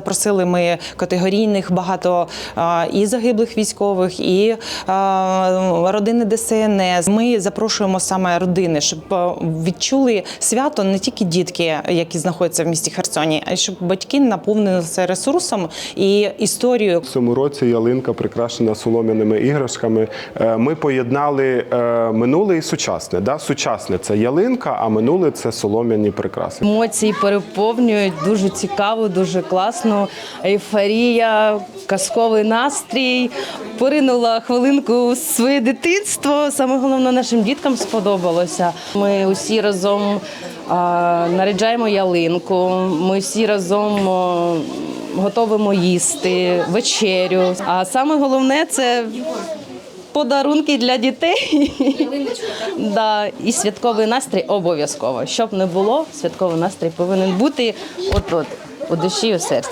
запросили ми категорійних багато і загиблих військових, і родини ДСНС. Ми запрошуємо саме родини, щоб відчули свято не тільки дітки, які знаходяться в місті Херсоні, а й щоб батьки наповнилися ресурсом і історією. В цьому році ялинка прикрашена солом'яними іграшками. Е, Ми поєднали е, минуле і сучасне. Да? Сучасне це ялинка, а минуле це солом'яні прикраси. Емоції переповнюють дуже цікаво, дуже класно. Ейфорія, казковий настрій. Поринула хвилинку у своє дитинство. Саме головне нашим діткам сподобалося. Ми усі разом а, наряджаємо ялинку. Ми всі разом готовимо їсти, вечерю. А саме головне це. Подарунки для дітей да, і святковий настрій обов'язково. Щоб не було, святковий настрій повинен бути от-от у душі і у серці.